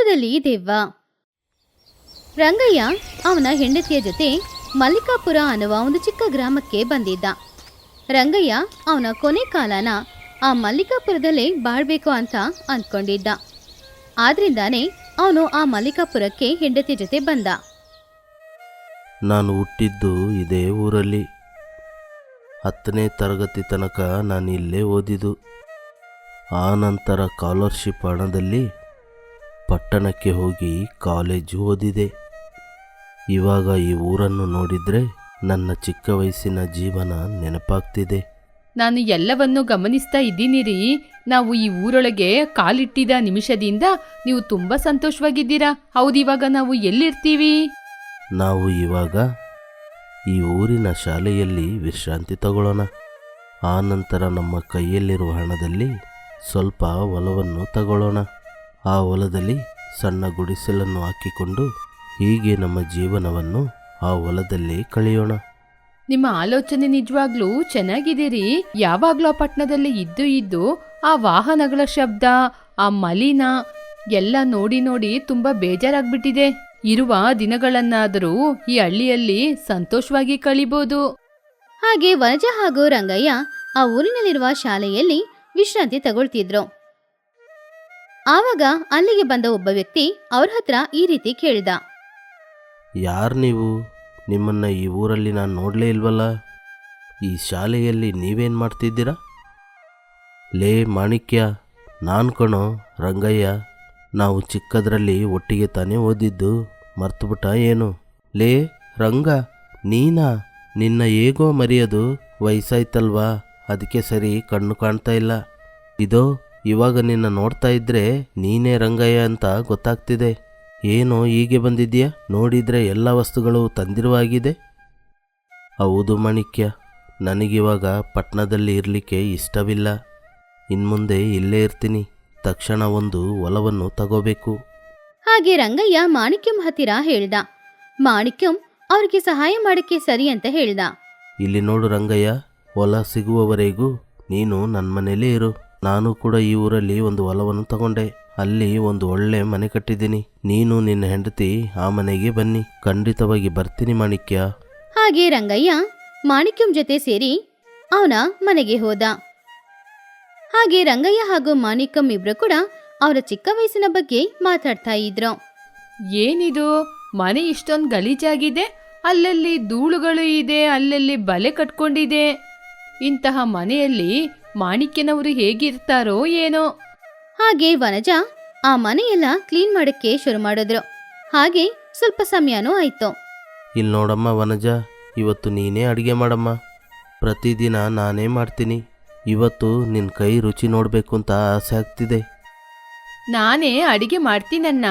ಹೊಲದಲ್ಲಿ ದೆವ್ವ. ರಂಗಯ್ಯ ಅವನ ಹೆಂಡತಿಯ ಜೊತೆ ಮಲ್ಲಿಕಾಪುರ ಅನ್ನುವ ಒಂದು ಚಿಕ್ಕ ಗ್ರಾಮಕ್ಕೆ ಬಂದಿದ್ದ. ರಂಗಯ್ಯ ಅವನ ಕೊನೆ ಕಾಲನ ಆ ಮಲ್ಲಿಕಾಪುರದಲ್ಲೇ ಬಾಳ್ಬೇಕು ಅಂತ ಅಂದ್ಕೊಂಡಿದ್ದ. ಆದ್ರಿಂದಾನೆ ಅವನು ಆ ಮಲ್ಲಿಕಾಪುರಕ್ಕೆ ಹೆಂಡತಿಯ ಜೊತೆ ಬಂದ. ನಾನು ಹುಟ್ಟಿದ್ದು ಇದೇ ಊರಲ್ಲಿ. ಹತ್ತನೇ ತರಗತಿ ತನಕ ನಾನು ಇಲ್ಲೇ ಓದಿದ್ದು. ಆ ನಂತರ ಸ್ಕಾಲರ್ಶಿಪ್ ಹಣದಲ್ಲಿ ಪಟ್ಟಣಕ್ಕೆ ಹೋಗಿ ಕಾಲೇಜು ಓದಿದೆ. ಇವಾಗ ಈ ಊರನ್ನು ನೋಡಿದರೆ ನನ್ನ ಚಿಕ್ಕ ವಯಸ್ಸಿನ ಜೀವನ ನೆನಪಾಗ್ತಿದೆ. ನಾನು ಎಲ್ಲವನ್ನೂ ಗಮನಿಸ್ತಾ ಇದ್ದೀನಿ ರೀ ನಾವು ಈ ಊರೊಳಗೆ ಕಾಲಿಟ್ಟಿದ ನಿಮಿಷದಿಂದ ನೀವು ತುಂಬಾ ಸಂತೋಷವಾಗಿದ್ದೀರಾ? ಹೌದಿವಾಗ ನಾವು ಎಲ್ಲಿರ್ತೀವಿ? ನಾವು ಇವಾಗ ಈ ಊರಿನ ಶಾಲೆಯಲ್ಲಿ ವಿಶ್ರಾಂತಿ ತಗೊಳ್ಳೋಣ. ಆ ನಂತರ ನಮ್ಮ ಕೈಯಲ್ಲಿರುವ ಹಣದಲ್ಲಿ ಸ್ವಲ್ಪ ಒಲವನ್ನು ತಗೊಳ್ಳೋಣ. ಆ ಹೊಲದಲ್ಲಿ ಸಣ್ಣ ಗುಡಿಸಲನ್ನು ಹಾಕಿಕೊಂಡು ಹೀಗೆ ನಮ್ಮ ಜೀವನವನ್ನು ಆ ಹೊಲದಲ್ಲೇ ಕಳೆಯೋಣ. ನಿಮ್ಮ ಆಲೋಚನೆ ನಿಜವಾಗ್ಲೂ ಚೆನ್ನಾಗಿದೆ ರೀ ಯಾವಾಗ್ಲೂ ಆ ಪಟ್ಟಣದಲ್ಲಿ ಇದ್ದು ಇದ್ದು ಆ ವಾಹನಗಳ ಶಬ್ದ ಆ ಮಲಿನ ಎಲ್ಲ ನೋಡಿ ನೋಡಿ ತುಂಬಾ ಬೇಜಾರಾಗ್ಬಿಟ್ಟಿದೆ. ಇರುವ ದಿನಗಳನ್ನಾದರೂ ಈ ಹಳ್ಳಿಯಲ್ಲಿ ಸಂತೋಷವಾಗಿ ಕಳಿಬೋದು. ಹಾಗೆ ವನಜ ಹಾಗೂ ರಂಗಯ್ಯ ಆ ಊರಿನಲ್ಲಿರುವ ಶಾಲೆಯಲ್ಲಿ ವಿಶ್ರಾಂತಿ ತಗೊಳ್ತಿದ್ರು. ಆವಾಗ ಅಲ್ಲಿಗೆ ಬಂದ ಒಬ್ಬ ವ್ಯಕ್ತಿ ಅವ್ರ ಹತ್ರ ಈ ರೀತಿ ಕೇಳಿದ. ಯಾರು ನೀವು? ನಿಮ್ಮನ್ನು ಈ ಊರಲ್ಲಿ ನಾನು ನೋಡಲೇ ಇಲ್ವಲ್ಲ? ಈ ಶಾಲೆಯಲ್ಲಿ ನೀವೇನು ಮಾಡ್ತಿದ್ದೀರಾ? ಲೇ ಮಾಣಿಕ್ಯ, ನಾನು ಕಣೋ, ರಂಗಯ್ಯ, ನಾವು ಚಿಕ್ಕದ್ರಲ್ಲಿ ಒಟ್ಟಿಗೆ ತಾನೇ ಓದಿದ್ದು, ಮರ್ತುಬಿಟ್ಟ ಏನು? ಲೇ ರಂಗ, ನೀನಾ? ನಿನ್ನ ಹೇಗೋ ಮರೆಯೋದು ವಯಸ್ಸಾಯ್ತಲ್ವಾ? ಅದಕ್ಕೆ ಸರಿ ಕಣ್ಣು ಕಾಣ್ತಾ ಇಲ್ಲ. ಇದೋ ಇವಾಗ ನಿನ್ನ ನೋಡ್ತಾ ಇದ್ರೆ ನೀನೇ ರಂಗಯ್ಯ ಅಂತ ಗೊತ್ತಾಗ್ತಿದೆ. ಏನೋ ಹೀಗೆ ಬಂದಿದ್ಯಾ? ನೋಡಿದ್ರೆ ಎಲ್ಲ ವಸ್ತುಗಳು ತಂದಿರುವಾಗಿದೆ. ಹೌದು ಮಾಣಿಕ್ಯ ನನಗಿವಾಗ ಪಟ್ಟಣದಲ್ಲಿ ಇರಲಿಕ್ಕೆ ಇಷ್ಟವಿಲ್ಲ. ಇನ್ಮುಂದೆ ಇಲ್ಲೇ ಇರ್ತೀನಿ. ತಕ್ಷಣ ಒಂದು ಹೊಲವನ್ನು ತಗೋಬೇಕು. ಹಾಗೆ ರಂಗಯ್ಯ ಮಾಣಿಕ್ಯಂ ಹತ್ತಿರ ಹೇಳ್ದ. ಮಾಣಿಕ್ಯಂ ಅವ್ರಿಗೆ ಸಹಾಯ ಮಾಡಕ್ಕೆ ಸರಿ ಅಂತ ಹೇಳ್ದ. ಇಲ್ಲಿ ನೋಡು ರಂಗಯ್ಯ ಹೊಲ ಸಿಗುವವರೆಗೂ ನೀನು ನನ್ನ ಮನೇಲೇ ಇರು. ನಾನು ಕೂಡ ಈ ಊರಲ್ಲಿ ಒಂದು ಹೊಲವನ್ನು ತಗೊಂಡೆ. ಅಲ್ಲಿ ಒಂದು ಒಳ್ಳೆ ಮನೆ ಕಟ್ಟಿದ್ದೀನಿ. ನೀನು ನಿನ್ನ ಹೆಂಡತಿ ಆ ಮನೆಗೆ ಬನ್ನಿ. ಖಂಡಿತವಾಗಿ ಬರ್ತೀನಿ ಮಾಣಿಕ್ಯ. ಹಾಗೆ ರಂಗಯ್ಯ ಮಾಣಿಕ್ಯಂ ಜೊತೆ ಸೇರಿ ಅವನ ಮನೆಗೆ ಹೋದ. ಹಾಗೆ ರಂಗಯ್ಯ ಹಾಗೂ ಮಾಣಿಕಂ ಇಬ್ರು ಕೂಡ ಅವರ ಚಿಕ್ಕ ವಯಸ್ಸಿನ ಬಗ್ಗೆ ಮಾತಾಡ್ತಾ ಇದ್ರು. ಏನಿದು? ಮನೆ ಇಷ್ಟೊಂದು ಗಲೀಜಾಗಿದೆ. ಅಲ್ಲಲ್ಲಿ ಧೂಳುಗಳು ಇದೆ ಅಲ್ಲಲ್ಲಿ ಬಲೆ ಕಟ್ಕೊಂಡಿದೆ. ಇಂತಹ ಮನೆಯಲ್ಲಿ ಮಾಣಿಕ್ಯನವರು ಹೇಗಿರ್ತಾರೋ ಏನೋ. ಹಾಗೆ ವನಜ ಆ ಮನೆಯೆಲ್ಲ ಕ್ಲೀನ್ ಮಾಡಕ್ಕೆ ಶುರು ಮಾಡಿದ್ರು. ಹಾಗೆ ಸ್ವಲ್ಪ ಸಮಯನೂ ಆಯ್ತು. ಇಲ್ಲಿ ನೋಡಮ್ಮ ವನಜ ಇವತ್ತು ನೀನೇ ಅಡುಗೆ ಮಾಡಮ್ಮ. ಪ್ರತಿದಿನ ನಾನೇ ಮಾಡ್ತೀನಿ. ಇವತ್ತು ನಿನ್ನ ಕೈ ರುಚಿ ನೋಡಬೇಕು ಅಂತ ಆಸೆ ಆಗ್ತಿದೆ. ನಾನೇ ಅಡಿಗೆ ಮಾಡ್ತೀನನ್ನ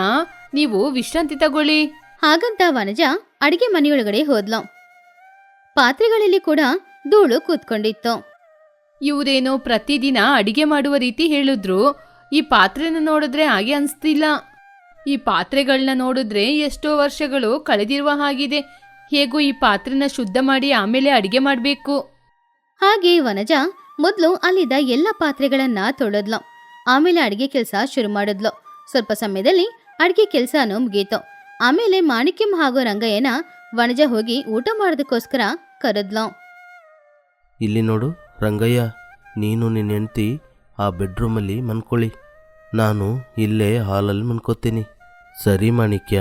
ನೀವು ವಿಶ್ರಾಂತಿ ತಗೊಳ್ಳಿ. ಹಾಗಂತ ವನಜ ಅಡಿಗೆ ಮನೆಯೊಳಗಡೆ ಹೋದ್ಲು. ಪಾತ್ರೆಗಳಲ್ಲಿ ಕೂಡ ಧೂಳು ಕೂತ್ಕೊಂಡಿತ್ತು. ಇವರೇನೋ ಪ್ರತಿದಿನ ಅಡಿಗೆ ಮಾಡುವ ರೀತಿ ಹೇಳಿದ್ರು. ಈ ಪಾತ್ರೆನ ನೋಡಿದ್ರೆ ಹಾಗೆ ಅನಿಸ್ತಿಲ್ಲ. ಈ ಪಾತ್ರೆಗಳನ್ನ ನೋಡಿದ್ರೆ ಎಷ್ಟೋ ವರ್ಷಗಳು ಕಳೆದಿರುವ ಹಾಗಿದೆ. ಹೇಗೂ ಈ ಪಾತ್ರೆನ ಶುದ್ಧ ಮಾಡಿ ಆಮೇಲೆ ಅಡಿಗೆ ಮಾಡಬೇಕು. ಹಾಗೆ ವನಜ ಮೊದಲು ಅಲ್ಲಿದ್ದ ಎಲ್ಲ ಪಾತ್ರೆಗಳನ್ನ ತೊಳೆದ್ಲು. ಆಮೇಲೆ ಅಡಿಗೆ ಕೆಲಸ ಶುರು ಮಾಡಿದ್ಲು. ಸ್ವಲ್ಪ ಸಮಯದಲ್ಲಿ ಅಡಿಗೆ ಕೆಲಸನೂ ಮುಗೀತು. ಆಮೇಲೆ ಮಾಣಿಕ್ಯಂ ಹಾಗೂ ರಂಗಯ್ಯನ ವನಜ ಹೋಗಿ ಊಟ ಮಾಡೋದಕ್ಕೋಸ್ಕರ ಕರೆದ್ಲು. ಇಲ್ಲಿ ನೋಡು. ರಂಗಯ್ಯ, ನೀನು ನಿನ್ನ ಹೆಂಡ್ತಿ ಆ ಬೆಡ್ರೂಮಲ್ಲಿ ಮನ್ಕೊಳ್ಳಿ ನಾನು ಇಲ್ಲೇ ಹಾಲಲ್ಲಿ ಮನ್ಕೋತೀನಿ. ಸರಿ ಮಾಣಿಕ್ಯ,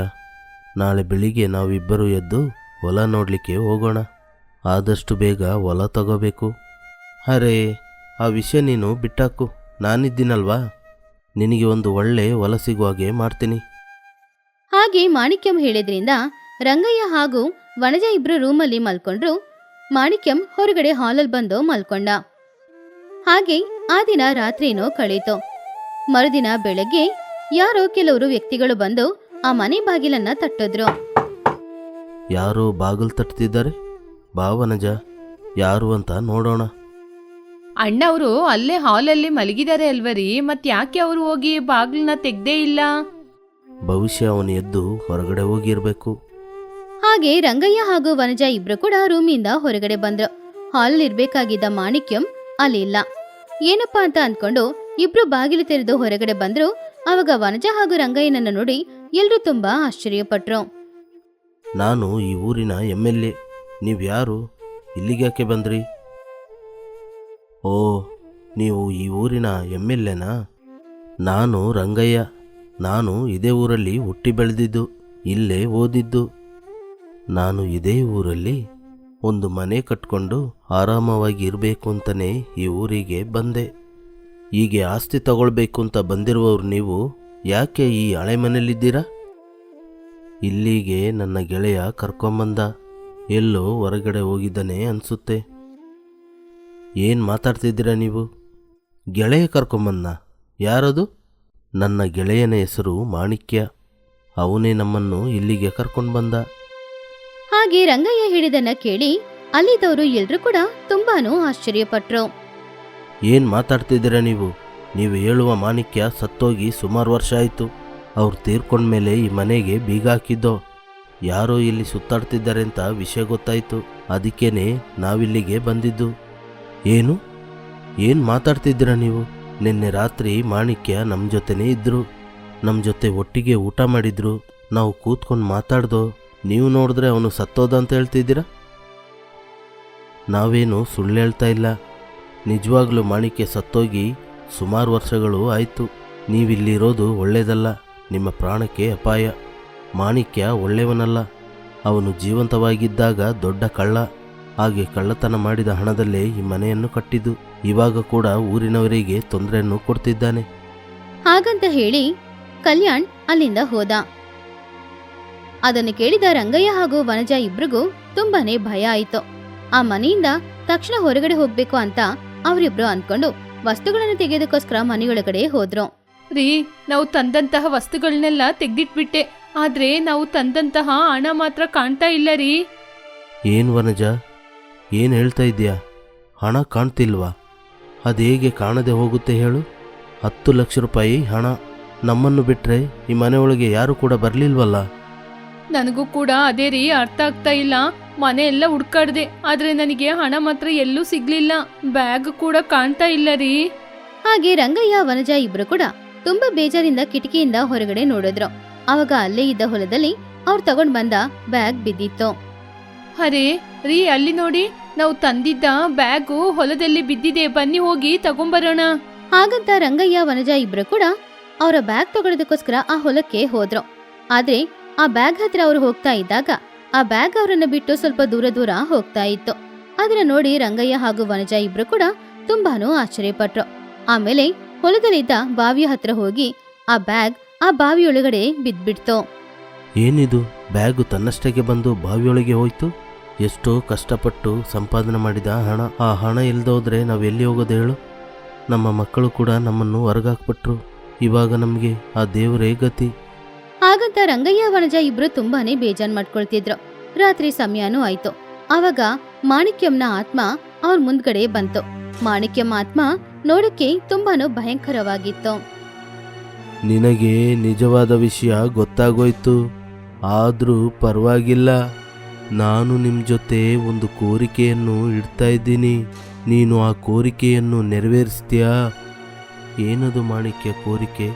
ನಾಳೆ ಬೆಳಿಗ್ಗೆ ನಾವಿಬ್ಬರು ಎದ್ದು ಹೊಲ ನೋಡಲಿಕ್ಕೆ ಹೋಗೋಣ. ಆದಷ್ಟು ಬೇಗ ಹೊಲ ತಗೋಬೇಕು. ಅರೇ, ಆ ವಿಷಯ ನೀನು ಬಿಟ್ಟಾಕು. ನಾನಿದ್ದೀನಲ್ವಾ? ನಿನಗೆ ಒಂದು ಒಳ್ಳೆ ಹೊಲ ಸಿಗುವ ಹಾಗೆ ಮಾಡ್ತೀನಿ. ಹಾಗೆ ಮಾಣಿಕ್ಯಂ ಹೇಳಿದ್ರಿಂದ ರಂಗಯ್ಯ ಹಾಗೂ ವನಜ ಇಬ್ಬರು ರೂಮಲ್ಲಿ ಮಲ್ಕೊಂಡ್ರು. ಮಾಣಿಕ್ಯಂ ಹೊರಗಡೆ ಹಾಲಲ್ಲಿ ಬಂದು ಮಲ್ಕೊಂಡ. ಹಾಗೆ ಆ ದಿನ ರಾತ್ರಿನೂ ಕಳೀತು. ಮರುದಿನ ಬೆಳಗ್ಗೆ ಯಾರೋ ಕೆಲವರು ವ್ಯಕ್ತಿಗಳು ಬಂದು ಆ ಮನೆ ಬಾಗಿಲನ್ನ ತಟ್ಟಿದ್ರು. ಯಾರೋ ಬಾಗಿಲು ತಟ್ಟುತ್ತಿದ್ದಾರೆ ಭಾವನಜ ಯಾರು ಅಂತ ನೋಡೋಣ. ಅಣ್ಣವರು ಅಲ್ಲೇ ಹಾಲಲ್ಲಿ ಮಲಗಿದ್ದಾರೆ ಅಲ್ವರಿ ಮತ್ ಯಾಕೆ ಅವರು ಹೋಗಿ ಬಾಗಿಲನ್ನ ತೆಗ್ದೇ ಇಲ್ಲ? ಭವಿಷ್ಯ ಅವನು ಎದ್ದು ಹೊರಗಡೆ ಹೋಗಿರ್ಬೇಕು. ಹಾಗೆ ರಂಗಯ್ಯ ಹಾಗೂ ವನಜ ಇಬ್ರು ಕೂಡ ರೂಮಿಂದ ಹೊರಗಡೆ ಬಂದ್ರು. ಹಾಲ್ ಇರ್ಬೇಕಾಗಿದ್ದ ಮಾಣಿಕ್ಯಂ ಅಲ್ಲಿ ಇಲ್ಲ. ಏನಪ್ಪಾ ಅಂತ ಅಂದ್ಕೊಂಡು ಇಬ್ರು ಬಾಗಿಲು ತೆರೆದು ಹೊರಗಡೆ ಬಂದ್ರು. ಅವಾಗ ವನಜ ಹಾಗೂ ರಂಗಯ್ಯನನ್ನು ನೋಡಿ ಎಲ್ರೂ ತುಂಬಾ ಆಶ್ಚರ್ಯಪಟ್ರು. ನಾನು ಈ ಊರಿನ ಎಂ ಎಲ್ ಎ ನೀವು ಯಾರು? ಇಲ್ಲಿಗ್ಯಾಕೆ ಬಂದ್ರಿ? ಓ, ನೀವು ಈ ಊರಿನ ಎಂ ಎಲ್ ಎನಾ ನಾನು ರಂಗಯ್ಯ. ನಾನು ಇದೇ ಊರಲ್ಲಿ ಹುಟ್ಟಿ ಬೆಳೆದಿದ್ದು, ಇಲ್ಲೇ ಓದಿದ್ದು. ನಾನು ಇದೇ ಊರಲ್ಲಿ ಒಂದು ಮನೆ ಕಟ್ಕೊಂಡು ಆರಾಮವಾಗಿ ಇರಬೇಕು ಅಂತಲೇ ಈ ಊರಿಗೆ ಬಂದೆ. ಹೀಗೆ ಆಸ್ತಿ ತಗೊಳ್ಬೇಕು ಅಂತ ಬಂದಿರುವವರು ನೀವು ಯಾಕೆ ಈ ಹಳೆ ಮನೇಲಿದ್ದೀರಾ ಇಲ್ಲಿಗೆ ನನ್ನ ಗೆಳೆಯ ಕರ್ಕೊಂಬಂದ. ಎಲ್ಲೋ ಹೊರಗಡೆ ಹೋಗಿದ್ದಾನೆ ಅನಿಸುತ್ತೆ. ಏನು ಮಾತಾಡ್ತಿದ್ದೀರಾ ನೀವು? ಗೆಳೆಯ ಕರ್ಕೊಂಬಂದ? ಯಾರದು? ನನ್ನ ಗೆಳೆಯನ ಹೆಸರು ಮಾಣಿಕ್ಯ. ಅವನೇ ನಮ್ಮನ್ನು ಇಲ್ಲಿಗೆ ಕರ್ಕೊಂಡು ಬಂದ ಹಾಗೆ ರಂಗಯ್ಯ ಹೇಳಿದನ್ನ ಕೇಳಿ ಅಲ್ಲಿದ್ದವರು ಎಲ್ರೂ ಕೂಡ ತುಂಬಾನು ಆಶ್ಚರ್ಯಪಟ್ರು. ಏನು ಮಾತಾಡ್ತಿದ್ದೀರ ನೀವು? ನೀವು ಹೇಳುವ ಮಾಣಿಕ್ಯ ಸತ್ತೋಗಿ ಸುಮಾರು ವರ್ಷ ಆಯಿತು. ಅವ್ರು ತೀರ್ಕೊಂಡ್ಮೇಲೆ ಈ ಮನೆಗೆ ಬೀಗ ಹಾಕಿದ್ದೋ? ಯಾರೋ ಇಲ್ಲಿ ಸುತ್ತಾಡ್ತಿದ್ದಾರೆ ಅಂತ ವಿಷಯ ಗೊತ್ತಾಯಿತು. ಅದಕ್ಕೇನೆ ನಾವಿಲ್ಲಿಗೆ ಬಂದಿದ್ದು. ಏನು? ಏನು ಮಾತಾಡ್ತಿದ್ದೀರ ನೀವು? ನಿನ್ನೆ ರಾತ್ರಿ ಮಾಣಿಕ್ಯ ನಮ್ಮ ಜೊತೆನೇ ಇದ್ದರು ನಮ್ಮ ಜೊತೆ ಒಟ್ಟಿಗೆ ಊಟ ಮಾಡಿದ್ರು. ನಾವು ಕೂತ್ಕೊಂಡು ಮಾತಾಡ್ದೋ? ನೀವು ನೋಡಿದ್ರೆ ಅವನು ಸತ್ತೋದ ಅಂತ ಹೇಳ್ತಿದ್ದೀರಾ? ನಾವೇನು ಸುಳ್ಳು ಹೇಳ್ತಾ ಇಲ್ಲ. ನಿಜವಾಗ್ಲೂ ಮಾಣಿಕ್ಯ ಸತ್ತೋಗಿ ಸುಮಾರು ವರ್ಷಗಳು ಆಯಿತು. ನೀವಿಲ್ಲಿರೋದು ಒಳ್ಳೆಯದಲ್ಲ ನಿಮ್ಮ ಪ್ರಾಣಕ್ಕೆ ಅಪಾಯ. ಮಾಣಿಕ್ಯ ಒಳ್ಳೆಯವನಲ್ಲ. ಅವನು ಜೀವಂತವಾಗಿದ್ದಾಗ ದೊಡ್ಡ ಕಳ್ಳ. ಹಾಗೆ ಕಳ್ಳತನ ಮಾಡಿದ ಹಣದಲ್ಲೇ ಈ ಮನೆಯನ್ನು ಕಟ್ಟಿದ್ದು. ಇವಾಗ ಕೂಡ ಊರಿನವರಿಗೆ ತೊಂದರೆಯನ್ನು ಕೊಡ್ತಿದ್ದಾನೆ. ಹಾಗಂತ ಹೇಳಿ ಕಲ್ಯಾಣ್ ಅಲ್ಲಿಂದ ಹೋದ. ಅದನ್ನು ಕೇಳಿದ ರಂಗಯ್ಯ ಹಾಗೂ ವನಜ ಇಬ್ರಿಗೂ ತುಂಬಾನೇ ಭಯ ಆಯಿತು. ಆ ಮನೆಯಿಂದ ತಕ್ಷಣ ಹೊರಗಡೆ ಹೋಗ್ಬೇಕು ಅಂತ ಅವರಿಬ್ರು ಅನ್ಕೊಂಡು ವಸ್ತುಗಳನ್ನು ತೆಗೆಯೋದಕ್ಕೋಸ್ಕರ ಮನೆಯೊಳಗಡೆ ಹೋದ್ರು. ರೀ ನಾವು ತಂದಂತಹ ವಸ್ತುಗಳನ್ನೆಲ್ಲ ತೆಗ್ದಿಟ್ಬಿಟ್ಟೆ. ಆದ್ರೆ ನಾವು ತಂದಂತಹ ಹಣ ಮಾತ್ರ ಕಾಣ್ತಾ ಇಲ್ಲ ರೀ. ಏನು ವನಜ? ಏನು ಹೇಳ್ತಾ ಇದೆಯಾ ಹಣ ಕಾಣ್ತಿಲ್ವಾ? ಅದು ಹೇಗೆ ಕಾಣದೆ ಹೋಗುತ್ತೆ ಹೇಳು? ಹತ್ತು ಲಕ್ಷ ರೂಪಾಯಿ ಹಣ ನಮ್ಮನ್ನು ಬಿಟ್ಟರೆ ಈ ಮನೆಯೊಳಗೆ ಯಾರು ಕೂಡ ಬರಲಿಲ್ವಲ್ಲ? ನನಗೂ ಕೂಡ ಅದೇ ರೀ ಅರ್ಥ ಆಗ್ತಾ ಇಲ್ಲ. ಮನೆ ಎಲ್ಲ ಹುಡ್ಕಾಡ್ದೆ. ಆದ್ರೆ ನನಗೆ ಹಣ ಮಾತ್ರ ಎಲ್ಲೂ ಸಿಗ್ಲಿಲ್ಲ. ಬ್ಯಾಗ್ ಕೂಡ ಕಾಣ್ತಾ ಇಲ್ಲ ರೀ. ಹಾಗೆ ರಂಗಯ್ಯ ವನಜ ಇಬ್ರು ಕೂಡ ತುಂಬಾ ಬೇಜಾರಿಂದ ಕಿಟಕಿಯಿಂದ ಹೊರಗಡೆ ನೋಡಿದ್ರು. ಅವಾಗ ಅಲ್ಲೇ ಇದ್ದ ಹೊಲದಲ್ಲಿ ಅವ್ರು ತಗೊಂಡ್ ಬಂದ ಬ್ಯಾಗ್ ಬಿದ್ದಿತ್ತು. ಅರೆ ರೀ ಅಲ್ಲಿ ನೋಡಿ. ನಾವು ತಂದಿದ್ದ ಬ್ಯಾಗು ಹೊಲದಲ್ಲಿ ಬಿದ್ದಿದೆ. ಬನ್ನಿ ಹೋಗಿ ತಗೊಂಬರೋಣ. ಹಾಗಂತ ರಂಗಯ್ಯ ವನಜ ಇಬ್ರು ಕೂಡ ಅವರ ಬ್ಯಾಗ್ ತಗೊಳ್ಳೋದಕ್ಕೋಸ್ಕರ ಆ ಹೊಲಕ್ಕೆ ಹೋದ್ರು. ಆದ್ರೆ ಆ ಬ್ಯಾಗ್ ಹತ್ರ ಅವ್ರು ಹೋಗ್ತಾ ಇದ್ದಾಗ ಆ ಬ್ಯಾಗ್ ಅವರನ್ನ ಬಿಟ್ಟು ಸ್ವಲ್ಪ ದೂರ ದೂರ ಹೋಗ್ತಾ ಇತ್ತು. ಅದನ್ನ ನೋಡಿ ರಂಗಯ್ಯ ಹಾಗೂ ವನಜ ಇಬ್ರು ಕೂಡ ತುಂಬಾನು ಆಶ್ಚರ್ಯಪಟ್ರು. ಆಮೇಲೆ ಹೊಲದಲ್ಲಿದ್ದ ಬಾವಿಯ ಹತ್ರ ಹೋಗಿ ಆ ಬ್ಯಾಗ್ ಆ ಬಾವಿಯೊಳಗಡೆ ಬಿದ್ಬಿಡ್ತು. ಏನಿದು? ಬ್ಯಾಗು ತನ್ನಷ್ಟಕ್ಕೆ ಬಂದು ಬಾವಿಯೊಳಗೆ ಹೋಯ್ತು? ಎಷ್ಟೋ ಕಷ್ಟಪಟ್ಟು ಸಂಪಾದನೆ ಮಾಡಿದ ಹಣ, ಆ ಹಣ ಇಲ್ದೋದ್ರೆ ನಾವು ಎಲ್ಲಿ ಹೋಗೋದು ಹೇಳು? ನಮ್ಮ ಮಕ್ಕಳು ಕೂಡ ನಮ್ಮನ್ನು ಹೊರಗಾಕ್ಬಿಟ್ರು. ಇವಾಗ ನಮಗೆ ಆ ದೇವರೇ ಗತಿ. ಹಾಗಂತ ರಂಗಯ್ಯ, ವನಜ ಇಬ್ರು ತುಂಬಾನೇ ಬೇಜಾನ್ ಮಾಡ್ಕೊಳ್ತಿದ್ರು. ರಾತ್ರಿ ಸಮಯನೂ ಆಯ್ತು. ಅವಾಗ ಮಾಣಿಕ್ಯಂನ ಆತ್ಮ ಅವ್ರ ಮುಂದ್ಗಡೆ ಬಂತು. ಮಾಣಿಕ್ಯಂ ಆತ್ಮ ನೋಡಕ್ಕೆ ತುಂಬಾನು ಭಯಂಕರವಾಗಿತ್ತು. ನಿನಗೆ ನಿಜವಾದ ವಿಷಯ ಗೊತ್ತಾಗೋಯ್ತು. ಆದರೂ ಪರವಾಗಿಲ್ಲ. ನಾನು ನಿಮ್ಮ ಜೊತೆ ಒಂದು ಕೋರಿಕೆಯನ್ನು ಇಡ್ತಾ ಇದ್ದೀನಿ. ನೀನು ಆ ಕೋರಿಕೆಯನ್ನು ನೆರವೇರಿಸ್ತೀಯಾ? ಏನದು ಮಾಣಿಕ್ಯ ಕೋರಿಕೆ?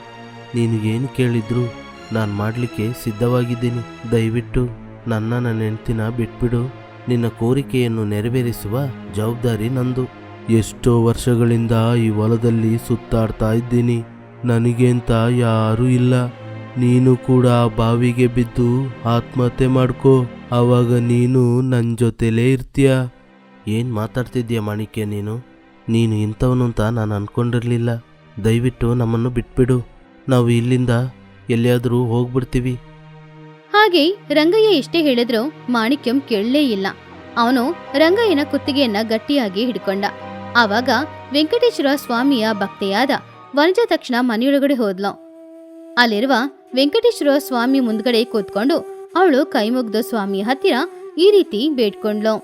ನೀನು ಏನು ಕೇಳಿದ್ರು? ನಾನು ಮಾಡಲಿಕ್ಕೆ ಸಿದ್ಧವಾಗಿದ್ದೀನಿ. ದಯವಿಟ್ಟು ನನ್ನ ನನ್ನ ಹೆಂಡ್ತಿನ ಬಿಟ್ಬಿಡು. ನಿನ್ನ ಕೋರಿಕೆಯನ್ನು ನೆರವೇರಿಸುವ ಜವಾಬ್ದಾರಿ ನಂದು. ಎಷ್ಟೋ ವರ್ಷಗಳಿಂದ ಈ ಹೊಲದಲ್ಲಿ ಸುತ್ತಾಡ್ತಾ ಇದ್ದೀನಿ. ನನಗೆಂತ ಯಾರೂ ಇಲ್ಲ. ನೀನು ಕೂಡ ಬಾವಿಗೆ ಬಿದ್ದು ಆತ್ಮಹತ್ಯೆ ಮಾಡ್ಕೋ. ಆವಾಗ ನೀನು ನನ್ನ ಜೊತೆಲೇ ಇರ್ತೀಯ. ಏನು ಮಾತಾಡ್ತಿದ್ದೀಯ ಮಾಣಿಕ್ಯ ನೀನು? ನೀನು ಇಂಥವನು ಅಂತ ನಾನು ಅಂದ್ಕೊಂಡಿರಲಿಲ್ಲ ದಯವಿಟ್ಟು ನಮ್ಮನ್ನು ಬಿಟ್ಬಿಡು. ನಾವು ಇಲ್ಲಿಂದ ಎಲ್ಲಿಯಾದರೂ ಹೋಗ್ಬಿಡ್ತೀವಿ. ಹಾಗೆ ರಂಗಯ್ಯ ಎಷ್ಟೇ ಹೇಳಿದ್ರು ಮಾಣಿಕ್ಯಂ ಕೇಳಲೇ ಇಲ್ಲ. ಅವನು ರಂಗಯ್ಯನ ಕುತ್ತಿಗೆಯನ್ನ ಗಟ್ಟಿಯಾಗಿ ಹಿಡ್ಕೊಂಡ. ಆವಾಗ ವೆಂಕಟೇಶ್ವರ ಸ್ವಾಮಿಯ ಭಕ್ತೆಯಾದ ವನಜ ತಕ್ಷಣ ಮನೆಯೊಳಗಡೆ ಹೋದ್ಲು. ಅಲ್ಲಿರುವ ವೆಂಕಟೇಶ್ವರ ಸ್ವಾಮಿ ಮುಂದ್ಗಡೆ ಕೂತ್ಕೊಂಡು ಅವಳು ಕೈಮುಗ್ದ ಸ್ವಾಮಿ ಸ್ವಾಮಿಯ ಹತ್ತಿರ ಈ ರೀತಿ ಬೇಡ್ಕೊಂಡ್ಲು.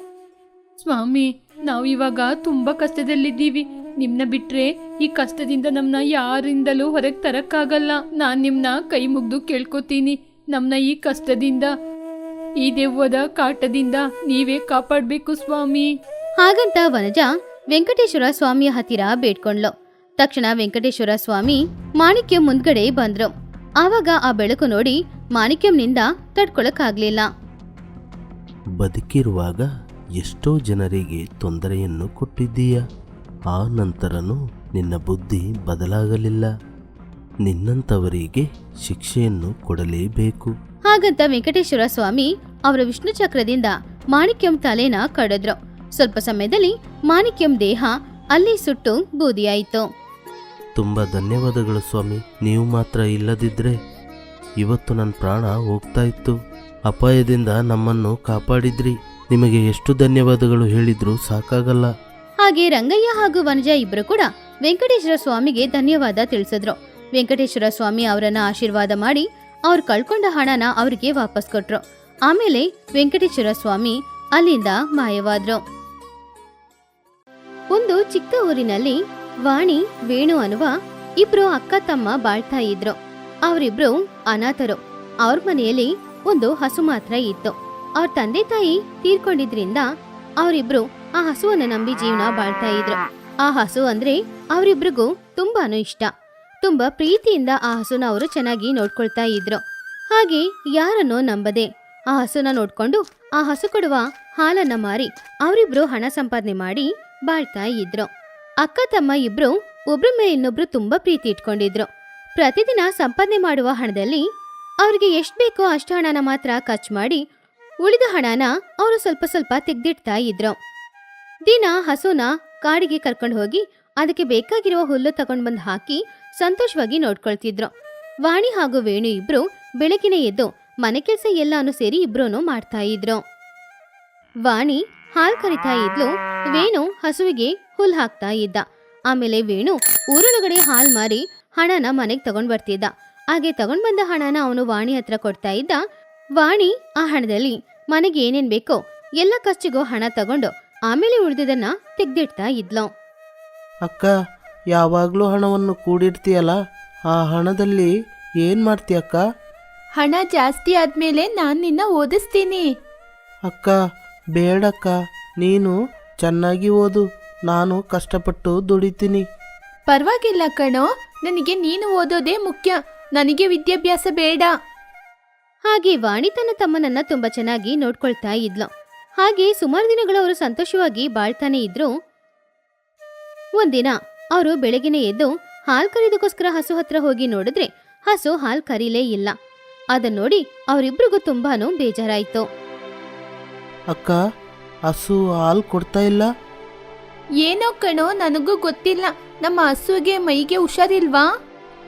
ಸ್ವಾಮಿ ನಾವು ಇವಾಗ ತುಂಬಾ ಕಷ್ಟದಲ್ಲಿದ್ದೀವಿ. ನಿಮ್ನ ಬಿಟ್ರೆ ಈ ಕಷ್ಟದಿಂದ ನಮ್ನ ಯಾರಿಂದಲೂ ಹೊರಗೆ ತರಕ್ಕಾಗಲ್ಲ. ನಾನು ನಿಮ್ನ ಕೈ ಮುಗ್ದು ಕೇಳ್ಕೊತೀನಿ. ನಮ್ನ ಈ ಕಷ್ಟದಿಂದ ಈ ದೆವ್ವದ ಕಾಟದಿಂದ ನೀವೇ ಕಾಪಾಡ್ಬೇಕು ಸ್ವಾಮಿ. ಹಾಗಂತ ವನಜ ವೆಂಕಟೇಶ್ವರ ಸ್ವಾಮಿಯ ಹತ್ತಿರ ಬೇಡ್ಕೊಂಡ್ಲು. ತಕ್ಷಣ ವೆಂಕಟೇಶ್ವರ ಸ್ವಾಮಿ ಮಾಣಿಕ್ಯ ಮುಂದ್ಗಡೆ ಬಂದ್ರು. ಆವಾಗ ಆ ಬೆಳಕು ನೋಡಿ ಮಾಣಿಕ್ಯಂನಿಂದ ತಡ್ಕೊಳಕ್ಕಾಗ್ಲಿಲ್ಲ. ಬದುಕಿರುವಾಗ ಎಷ್ಟೋ ಜನರಿಗೆ ತೊಂದರೆಯನ್ನು ಕೊಟ್ಟಿದ್ದೀಯ. ಆ ನಂತರನೂ ನಿನ್ನ ಬುದ್ಧಿ ಬದಲಾಗಲಿಲ್ಲ. ನಿನ್ನಂಥವರಿಗೆ ಶಿಕ್ಷೆಯನ್ನು ಕೊಡಲೇಬೇಕು. ಹಾಗಂತ ವೆಂಕಟೇಶ್ವರ ಸ್ವಾಮಿ ಅವರ ವಿಷ್ಣು ಚಕ್ರದಿಂದ ಮಾಣಿಕ್ಯಂ ತಲೆನ ಕಡಿದ್ರು. ಸ್ವಲ್ಪ ಸಮಯದಲ್ಲಿ ಮಾಣಿಕ್ಯಂ ದೇಹ ಅಲ್ಲಿ ಸುಟ್ಟು ಬೂದಿಯಾಯಿತು. ತುಂಬ ಧನ್ಯವಾದಗಳು ಸ್ವಾಮಿ. ನೀವು ಮಾತ್ರ ಇಲ್ಲದಿದ್ದರೆ ಇವತ್ತು ನನ್ನ ಪ್ರಾಣ ಹೋಗ್ತಾ ಇತ್ತು ಅಪಾಯದಿಂದ ನಮ್ಮನ್ನು ಕಾಪಾಡಿದ್ರಿ. ನಿಮಗೆ ಎಷ್ಟು ಧನ್ಯವಾದಗಳು ಹೇಳಿದ್ರೂ ಸಾಕಾಗಲ್ಲ. ಹಾಗೆ ರಂಗಯ್ಯ ಹಾಗೂ ವನಜ ಇಬ್ಬರು ಕೂಡ ವೆಂಕಟೇಶ್ವರ ಸ್ವಾಮಿಗೆ ಧನ್ಯವಾದ ತಿಳಿಸಿದ್ರು. ವೆಂಕಟೇಶ್ವರ ಸ್ವಾಮಿ ಅವರನ್ನ ಆಶೀರ್ವಾದ ಮಾಡಿ ಅವ್ರು ಕಳ್ಕೊಂಡ ಹಣನ ಅವ್ರಿಗೆ ವಾಪಸ್ ಕೊಟ್ರು. ಆಮೇಲೆ ವೆಂಕಟೇಶ್ವರ ಸ್ವಾಮಿ ಅಲ್ಲಿಂದ ಮಾಯವಾದ್ರು. ಒಂದು ಚಿಕ್ಕ ಊರಿನಲ್ಲಿ ವಾಣಿ, ವೇಣು ಅನ್ನುವ ಇಬ್ರು ಅಕ್ಕ ತಮ್ಮ ಬಾಳ್ತಾ ಇದ್ರು. ಅವರಿಬ್ರು ಅನಾಥರು. ಅವ್ರ ಮನೆಯಲ್ಲಿ ಒಂದು ಹಸು ಮಾತ್ರ ಇತ್ತು. ಅವ್ರ ತಂದೆ ತಾಯಿ ತೀರ್ಕೊಂಡಿದ್ರಿಂದ ಅವರಿಬ್ರು ಆ ಹಸುವನ್ನ ನಂಬಿ ಜೀವನ ಬಾಳ್ತಾ ಇದ್ರು. ಆ ಹಸು ಅಂದ್ರೆ ಅವರಿಬ್ರಿಗೂ ತುಂಬಾನು ಇಷ್ಟ. ತುಂಬಾ ಪ್ರೀತಿಯಿಂದ ಆ ಹಸುನ ಅವರು ಚೆನ್ನಾಗಿ ನೋಡ್ಕೊಳ್ತಾ ಇದ್ರು. ಹಾಗೆ ಯಾರನ್ನೋ ನಂಬದೆ ಆ ಹಸುನ ನೋಡ್ಕೊಂಡು ಆ ಹಸು ಕೊಡುವ ಹಾಲನ್ನ ಮಾರಿ ಅವರಿಬ್ರು ಹಣ ಸಂಪಾದನೆ ಮಾಡಿ ಬಾಳ್ತಾ ಇದ್ರು. ಅಕ್ಕ, ತಮ್ಮ ಇಬ್ರು ಒಬ್ರ ಮೇಲೆ ಇನ್ನೊಬ್ರು ತುಂಬಾ ಪ್ರೀತಿ ಇಟ್ಕೊಂಡಿದ್ರು. ಪ್ರತಿದಿನ ಸಂಪಾದನೆ ಮಾಡುವ ಹಣದಲ್ಲಿ ಅವ್ರಿಗೆ ಎಷ್ಟ್ ಬೇಕೋ ಅಷ್ಟು ಹಣನ ಮಾತ್ರ ಖರ್ಚು ಮಾಡಿ ಉಳಿದ ಹಣನ ಅವರು ಸ್ವಲ್ಪ ಸ್ವಲ್ಪ ತೆಗ್ದಿಡ್ತಾ ಇದ್ರು. ದಿನ ಹಸುನ ಕಾಡಿಗೆ ಕರ್ಕೊಂಡು ಹೋಗಿ ಅದಕ್ಕೆ ಬೇಕಾಗಿರುವ ಹುಲ್ಲು ತಗೊಂಡ್ ಬಂದು ಹಾಕಿ ಸಂತೋಷವಾಗಿ ನೋಡ್ಕೊಳ್ತಿದ್ರು. ವಾಣಿ ಹಾಗೂ ವೇಣು ಇಬ್ರು ಬೆಳಗಿನ ಎದ್ದು ಮನೆ ಕೆಲಸ ಎಲ್ಲಾನು ಸೇರಿ ಇಬ್ರು ಮಾಡ್ತಾ ಇದ್ರು. ವಾಣಿ ಹಾಲ್ ಕರಿತಾ ಇದ್ಲು, ವೇಣು ಹಸುವಿಗೆ ಹುಲ್ ಹಾಕ್ತಾ ಇದ್ದ. ಆಮೇಲೆ ವೇಣು ಊರೊಳಗಡೆ ಹಾಲ್ ಮಾರಿ ಹಣನ ಮನೆಗೆ ತಗೊಂಡ್ ಬರ್ತಿದ್ದ. ಹಾಗೆ ತಗೊಂಡ್ ಬಂದ ಹಣನ ಅವನು ವಾಣಿ ಹತ್ರ ಕೊಡ್ತಾ ಇದ್ದ. ವಾಣಿ ಆ ಹಣದಲ್ಲಿ ಮನೆಗೆ ಏನೇನ್ ಬೇಕೋ ಎಲ್ಲ ಖರ್ಚಿಗೂ ಹಣ ತಗೊಂಡು ಆಮೇಲೆ ಉಳಿದಿದ್ದನ್ನ ತೆಗ್ದಿಡ್ತಾ ಇದ್ಲು. ಅಕ್ಕ ಯಾವಾಗಲೂ ಹಣವನ್ನು ಕೂಡಿಡ್ತೀಯಲ್ಲ? ಆ ಹಣದಲ್ಲಿ ಏನು ಮಾಡ್ತೀಯಕ್ಕ ಹಣ ಜಾಸ್ತಿ ಆದ್ಮೇಲೆ ನಾನು ನಿನ್ನ ಓದಿಸ್ತೀನಿ. ಅಕ್ಕ ಬೇಡಕ್ಕ ನೀನು ಚೆನ್ನಾಗಿ ಓದು. ನಾನು ಕಷ್ಟಪಟ್ಟು ದುಡಿತೀನಿ. ಪರವಾಗಿಲ್ಲ ಕಣೋ. ನನಗೆ ನೀನು ಓದೋದೇ ಮುಖ್ಯ. ನನಗೆ ವಿದ್ಯಾಭ್ಯಾಸ ಬೇಡ. ಹಾಗೆ ವಾಣಿ ತನ್ನ ತಮ್ಮನನ್ನ ತುಂಬಾ ಚೆನ್ನಾಗಿ ನೋಡ್ಕೊಳ್ತಾ ಇದ್ಲು. ಹಾಗೆ ಸುಮಾರು ದಿನಗಳು ಅವರು ಸಂತೋಷವಾಗಿ ಬಾಳ್ತಾನೆ ಇದ್ರು. ಒಂದಿನ ಅವರು ಬೆಳಗಿನ ಎದ್ದು ಹಾಲು ಕರೀದಕ್ಕೋಸ್ಕರ ಹಸು ಹತ್ರ ಹೋಗಿ ನೋಡಿದ್ರೆ ಹಸು ಹಾಲು ಕರೀಲೇ ಇಲ್ಲ. ಅದನ್ನ ನೋಡಿ ಅವರಿಬ್ರಿಗೂ ತುಂಬಾನು ಬೇಜಾರಾಯ್ತು. ಅಕ್ಕ ಹಸು ಹಾಲು ಕೊಡ್ತಾ ಇಲ್ಲ? ಏನೋ ಕಣೋ ನನಗೂ ಗೊತ್ತಿಲ್ಲ. ನಮ್ಮ ಹಸುಗೆ ಮೈಗೆ ಹುಷಾರಿಲ್ವಾ?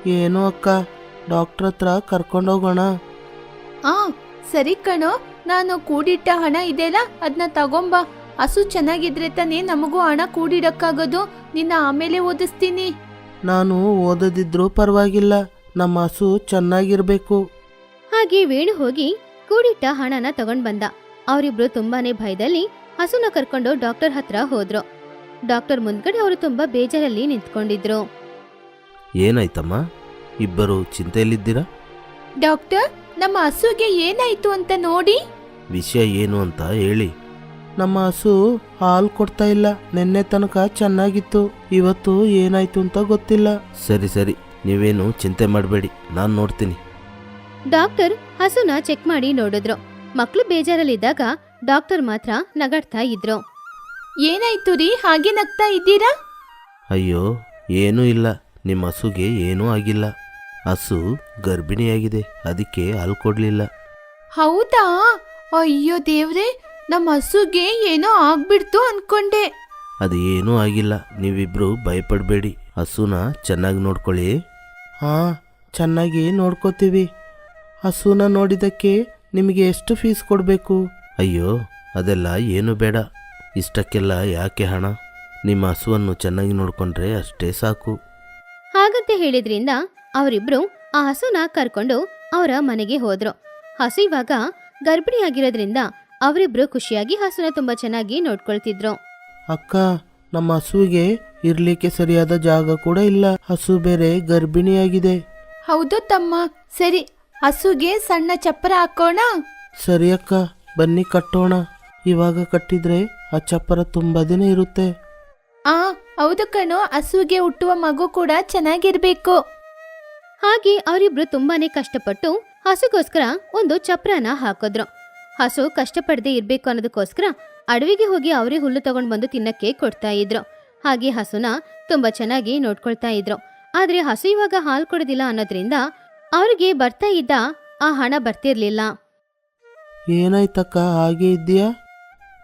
ಏನೋ ಅಕ್ಕ ಡಾಕ್ಟರ್ ಹತ್ರ ಕರ್ಕೊಂಡೋಗೋಣ. ಆ ಸರಿ ಕಣೋ. ನಾನು ಕೂಡಿಟ್ಟ ಹಣ ಇದೆಯಲ್ಲ ಅದನ್ನ ತಗೊಂಬ. ಹಸು ಚೆನ್ನಾಗಿದ್ರೆ ತಾನೇ ನಮಗೂ ಹಣ ಕೂಡಿಡಕ್ಕಾಗೋದು. ನಿನ್ನ ಆಮೇಲೆ ಓದಿಸ್ತೀನಿ. ನಾನು ಓದದಿದ್ರೂ ಪರವಾಗಿಲ್ಲ ನಮ್ಮ ಹಸು ಚೆನ್ನಾಗಿರ್ಬೇಕು. ಹಾಗೆ ವೇಣು ಹೋಗಿ ಕೂಡಿಟ್ಟ ಹಣನ ತಗೊಂಡ್ ಬಂದ. ಅವರಿಬ್ರು ತುಂಬಾನೇ ಭಯದಲ್ಲಿ ಹಸುನ ಕರ್ಕೊಂಡು ಡಾಕ್ಟರ್ ಹತ್ರ ಹೋದ್ರು. ಡಾಕ್ಟರ್ ಮುಂದ್ಗಡೆ ಅವರು ತುಂಬಾ ಬೇಜಾರಲ್ಲಿ ನಿಂತ್ಕೊಂಡಿದ್ರು. ಏನಾಯ್ತಮ್ಮ? ಇಬ್ಬರು ಚಿಂತೆಯಲ್ಲಿದ್ದೀರಾ? ಡಾಕ್ಟರ್ ನಮ್ಮ ಹಸುಗೆ ಏನಾಯ್ತು ಅಂತ ನೋಡಿ. ವಿಷಯ ಏನು ಅಂತ ಹೇಳಿ. ನಮ್ಮ ಹಸು ಹಾಲು ಕೊಡ್ತಾ ಇಲ್ಲ. ನಿನ್ನೆ ತನಕ ಚೆನ್ನಾಗಿತ್ತು. ಇವತ್ತು ಏನಾಯ್ತು ಅಂತ ಗೊತ್ತಿಲ್ಲ. ಸರಿ ಸರಿ. ನೀವೇನು ಚಿಂತೆ ಮಾಡಬೇಡಿ. ನಾನು ನೋಡ್ತೀನಿ. ಡಾಕ್ಟರ್ ಹಸುನ ಚೆಕ್ ಮಾಡಿ ನೋಡಿದ್ರು. ಮಕ್ಕಳು ಬೇಜಾರಲ್ಲಿದ್ದಾಗ ಡಾಕ್ಟರ್ ಮಾತ್ರ ನಗಾಡ್ತಾ ಇದ್ರು. ಏನಾಯ್ತು ರೀ? ಹಾಗೆ ನಗ್ತಾ ಇದ್ದೀರಾ? ಅಯ್ಯೋ ಏನೂ ಇಲ್ಲ. ನಿಮ್ಮ ಹಸುಗೆ ಏನೂ ಆಗಿಲ್ಲ. ಹಸು ಗರ್ಭಿಣಿಯಾಗಿದೆ ಅದಕ್ಕೆ ಹಾಲು ಕೊಡಲಿಲ್ಲ. ಹೌದಾ? ಅಯ್ಯೋ ದೇವ್ರೆ ನಮ್ಮ ಹಸುಗೆ ಏನೋ ಆಗ್ಬಿಡ್ತು ಅನ್ಕೊಂಡೆ. ಅದು ಏನೂ ಆಗಿಲ್ಲ ನೀವಿಬ್ರು ಭಯಪಡಬೇಡಿ. ಹಸುನ ಚೆನ್ನಾಗಿ ನೋಡ್ಕೊಳ್ಳಿ. ಹಾ ಚೆನ್ನಾಗಿ ನೋಡ್ಕೋತೀವಿ. ಹಸುನ ನೋಡಿದಕ್ಕೆ ನಿಮಗೆ ಎಷ್ಟು ಫೀಸ್ ಕೊಡಬೇಕು? ಅಯ್ಯೋ ಅದೆಲ್ಲ ಏನು ಬೇಡ. ಇಷ್ಟಕ್ಕೆಲ್ಲ ಯಾಕೆ ಹಣ? ನಿಮ್ಮ ಹಸುವನ್ನು ಚೆನ್ನಾಗಿ ನೋಡ್ಕೊಂಡ್ರೆ ಅಷ್ಟೇ ಸಾಕು. ಹಾಗಂತ ಹೇಳಿದ್ರಿಂದ ಅವರಿಬ್ರು ಆ ಹಸುನ ಕರ್ಕೊಂಡು ಅವರ ಮನೆಗೆ ಹೋದ್ರು. ಹಸು ಇವಾಗ ಗರ್ಭಿಣಿಯಾಗಿರೋದ್ರಿಂದ ಅವರಿಬ್ರು ಖುಷಿಯಾಗಿ ಹಸುನ ತುಂಬಾ ಚೆನ್ನಾಗಿ ನೋಡ್ಕೊಳ್ತಿದ್ರು. ಅಕ್ಕ ನಮ್ಮ ಹಸುವಿಗೆ ಇರ್ಲಿಕ್ಕೆ ಸರಿಯಾದ ಜಾಗ ಕೂಡ ಇಲ್ಲ. ಹಸು ಬೇರೆ ಗರ್ಭಿಣಿಯಾಗಿದೆ. ಹೌದು ತಮ್ಮ. ಸರಿ ಹಸುಗೆ ಸಣ್ಣ ಚಪ್ಪರ ಹಾಕೋಣ? ಸರಿ ಅಕ್ಕ ಬನ್ನಿ ಕಟ್ಟೋಣ. ಇವಾಗ ಕಟ್ಟಿದ್ರೆ ಆ ಚಪ್ಪರ ತುಂಬಾ ದಿನ ಇರುತ್ತೆ. ಆ ಹೌದು ಕಣೋ. ಹಸುಗೆ ಹುಟ್ಟುವ ಮಗು ಕೂಡ ಚೆನ್ನಾಗಿರ್ಬೇಕು. ಹಾಗೆ ಅವರಿಬ್ರು ತುಂಬಾನೇ ಕಷ್ಟಪಟ್ಟು ಹಸುಗೋಸ್ಕರ ಒಂದು ಚಪ್ರನ ಹಾಕಿದ್ರು. ಹಸು ಕಷ್ಟಪಡದೆ ಇರ್ಬೇಕು ಅನ್ನೋದಕ್ಕೋಸ್ಕರ ಅಡವಿಗೆ ಹೋಗಿ ಅವರೇ ಹುಲ್ಲು ತಗೊಂಡು ಬಂದು ತಿನ್ನಕ್ಕೆ ಕೊಡ್ತಾ ಇದ್ರು. ಹಾಗೆ ಹಸುನ ತುಂಬಾ ಚೆನ್ನಾಗಿ ನೋಡ್ಕೊಳ್ತಾ ಇದ್ರು. ಆದ್ರೆ ಹಸು ಇವಾಗ ಹಾಲು ಕೊಡೋದಿಲ್ಲ ಅನ್ನೋದ್ರಿಂದ ಅವ್ರಿಗೆ ಬರ್ತಾ ಇದ್ದ ಆ ಹಣ ಬರ್ತಿರ್ಲಿಲ್ಲ. ಏನಾಯ್ತಕ್ಕ ಹಾಗೆ ಇದ್ದೀಯಾ?